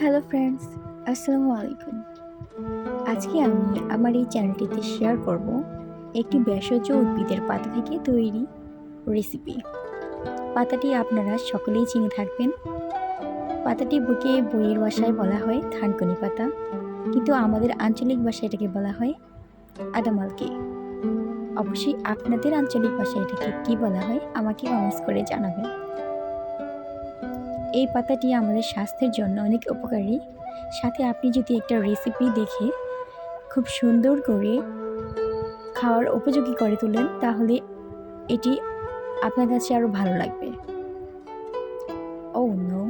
Hello friends আসসালামু আলাইকুম আজকে আমি আমার এই চ্যানেলটিতে শেয়ার করব একটি ভেষজ উদ্ভিদের পাতা থেকে তৈরি রেসিপি পাতাটি আপনারা সকলেই চিনে থাকবেন। পাতাটি বুকে বইয়ের ভাষায় বলা হয় থানকুনি পাতা, কিন্তু আমাদের আঞ্চলিক ভাষায় এটাকে বলা হয় আদামালকে। অবশ্যই আপনাদের আঞ্চলিক ভাষায় এটাকে কী বলা হয় আমাকে কমেন্টস করে জানাবেন। এই পাতাটি আমাদের স্বাস্থ্যের জন্য অনেক উপকারী। সাথে আপনি যদি একটা রেসিপি দেখে খুব সুন্দর করে খাওয়ার উপযোগী করে তোলেন, তাহলে এটি আপনার কাছে আরও ভালো লাগবে। ও নো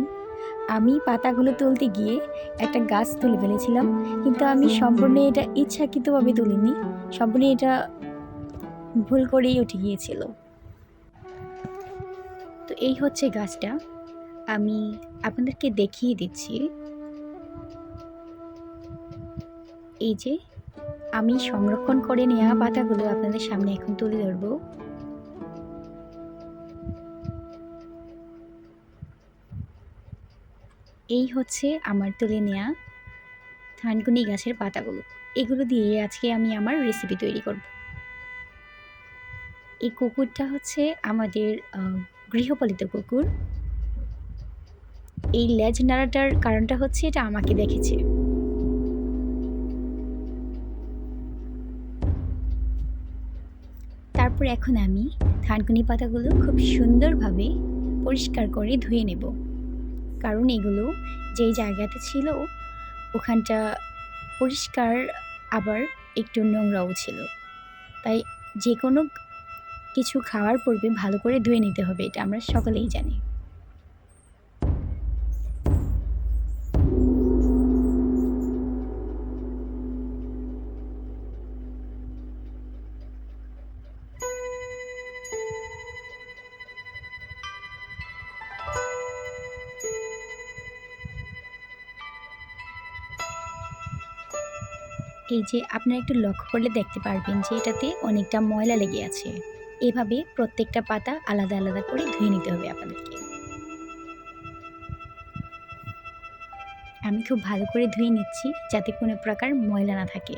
আমি পাতাগুলো তুলতে গিয়ে একটা গাছ তুলে ফেলেছিলাম, কিন্তু আমি সম্পূর্ণ এটা ইচ্ছাকৃতভাবে তুলিনি। সম্পূর্ণ এটা ভুল করেই উঠে গিয়েছিল। তো এই হচ্ছে গাছটা। আমি আপনাদেরকে দেখিয়ে দিচ্ছি। এই যে, আমি সংরক্ষণ করে নেওয়া পাতাগুলো আপনাদের সামনে এখন তুলে ধরব। এই হচ্ছে আমার তুলে নেওয়া থানকুনি গাছের পাতাগুলো। এগুলো দিয়ে আজকে আমি আমার রেসিপি তৈরি করব। এই কুকুরটা হচ্ছে আমাদের গৃহপালিত কুকুর। এই লেজ নাড়াটার কারণটা হচ্ছে এটা আমাকে দেখেছে। তারপর এখন আমি থানকুনি পাতাগুলো খুব সুন্দরভাবে পরিষ্কার করে ধুয়ে নেব। কারণ এগুলো যেই জায়গাতে ছিল, ওখানটা পরিষ্কার আবার একটু নোংরাও ছিল। তাই যে কোনো কিছু খাওয়ার পূর্বে ভালো করে ধুয়ে নিতে হবে, এটা আমরা সকলেই জানি। এই যে আপনারা একটু লক্ষ্য করলে দেখতে পারবেন যে এটাতে অনেকটা ময়লা লেগে আছে। এভাবে প্রত্যেকটা পাতা আলাদা আলাদা করে ধুয়ে নিতে হবে আপনাদেরকে। আমি খুব ভালো করে ধুয়ে নিচ্ছি যাতে কোনো প্রকার ময়লা না থাকে।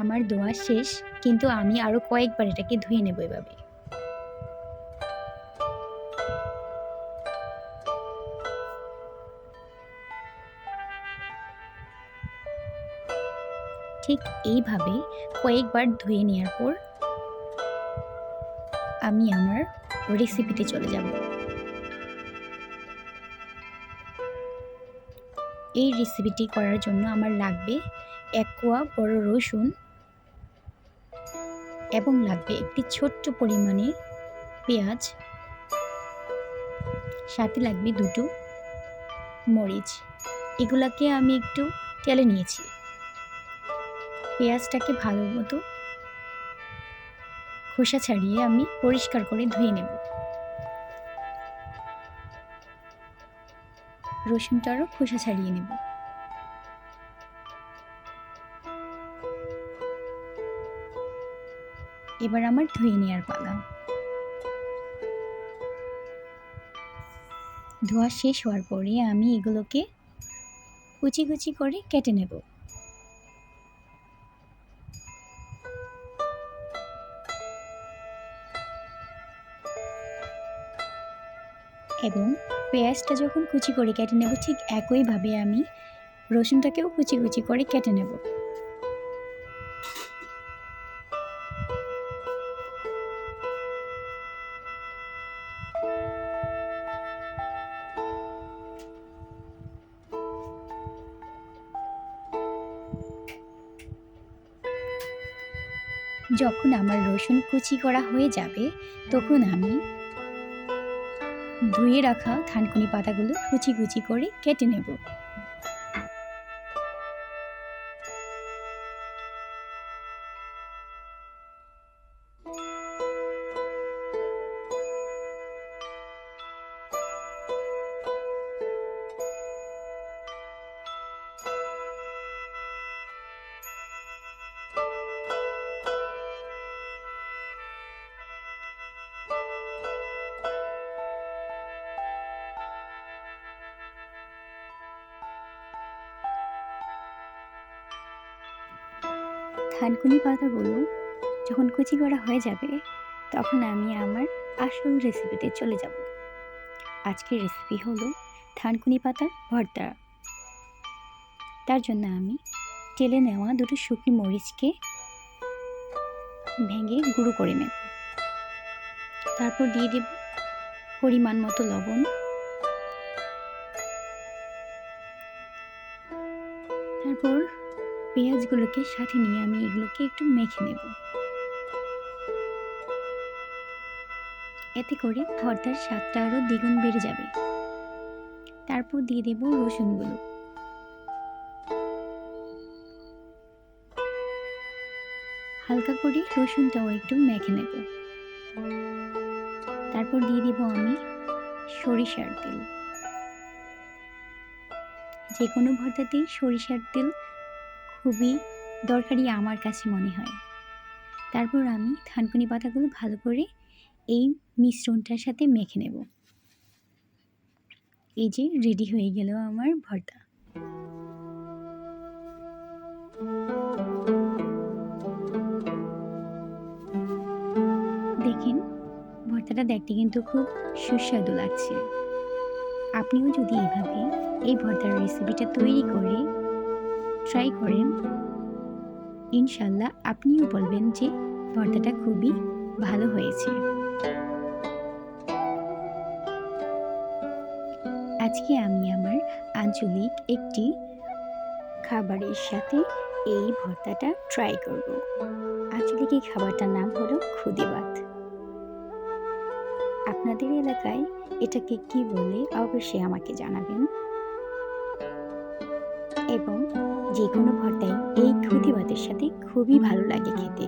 আমার দোয়া শেষ, কিন্তু আমি আরও কয়েকবার এটাকে ধুয়ে নেব এভাবে। ঠিক এইভাবে কয়েকবার ধুয়ে নেওয়ার পর আমি আমার রেসিপিতে চলে যাব। এই রেসিপিটি করার জন্য আমার লাগবে এক কোয়া বড় রসুন এবং লাগবে একটি ছোট্ট পরিমাণে পেঁয়াজ। সাথে লাগবে দুটো মরিচ। এগুলাকে আমি একটু তেলে নিয়েছি। পেঁয়াজটাকে ভালো মতো খোসা ছাড়িয়ে আমি পরিষ্কার করে ধুয়ে নেব। রসুনটারও খোসা ছাড়িয়ে নেব। এবার আমার ধুয়ে নেওয়ার পালা। ধোয়া শেষ হওয়ার পরে আমি এগুলোকে কুচি কুচি করে কেটে নেব। এবং পেঁয়াজটা যখন কুচি করে কেটে নেব, ঠিক একইভাবে আমি রসুনটাকেও কুচি কুচি করে কেটে নেব। যখন আমার রসুন কুচি করা হয়ে যাবে, তখন আমি ধুয়ে রাখা থানকুনি পাতাগুলো কুচি কুচি করে কেটে নেব। থানকুনি পাতাগুলো যখন কুচি করা হয়ে যাবে, তখন আমি আমার আসল রেসিপিতে চলে যাব। আজকের রেসিপি হলো থানকুনি পাতার ভর্তা। তার জন্য আমি তেলে নেওয়া দুটো শুকনো মরিচকে ভেঙে গুঁড়ো করে নেব। তারপর দিয়ে দেব পরিমাণ মতো লবণ। তারপর পেঁয়াজগুলোকে সাথে নিয়ে আমি এগুলোকে একটু মেখে নেব। এতে করে ভর্তার স্বাদটা আরও দ্বিগুণ বেড়ে যাবে। তারপর দিয়ে দেব রসুনগুলো। হালকা করে রসুনটাও একটু মেখে নেব। তারপর দিয়ে দিব আমি সরিষার তেল। যে কোনো ভর্তাতেই সরিষার তেল খুবই দরকারি আমার কাছে মনে হয়। তারপর আমি থানকুনি পাতাগুলো ভালো করে এই মিশ্রণটার সাথে মেখে নেব। এই যে রেডি হয়ে গেল আমার ভর্তা। দেখেন, ভর্তাটা দেখতে কিন্তু খুব সুস্বাদু লাগছে। আপনিও যদি এইভাবে এই ভর্তার রেসিপিটা তৈরি করে ট্রাই করেন। ইনশাল্লাহ আপনিও বলবেন যে ভর্তাটা খুবই ভালো হয়েছে। আজকে আমি আমার আঞ্চলিক একটি খাবারের সাথে এই ভর্তাটা ট্রাই করব। আঞ্চলিক এই খাবারটার নাম হলো খুদে ভাত আপনাদের এলাকায় এটাকে কি বলে অবশ্যই আমাকে জানাবেন। এবং যে কোনো ভর্তায় এই খুদি ভাতের সাথে খুবই ভালো লাগে খেতে।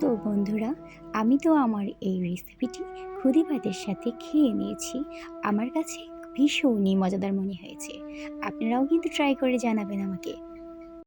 তো বন্ধুরা, আমি তো আমার এই রেসিপিটি খুদি ভাতের সাথে খেয়ে নিয়েছি। আমার কাছে ভীষণই মজাদার মনে হয়েছে। আপনারাও কিন্তু ট্রাই করে জানাবেন আমাকে।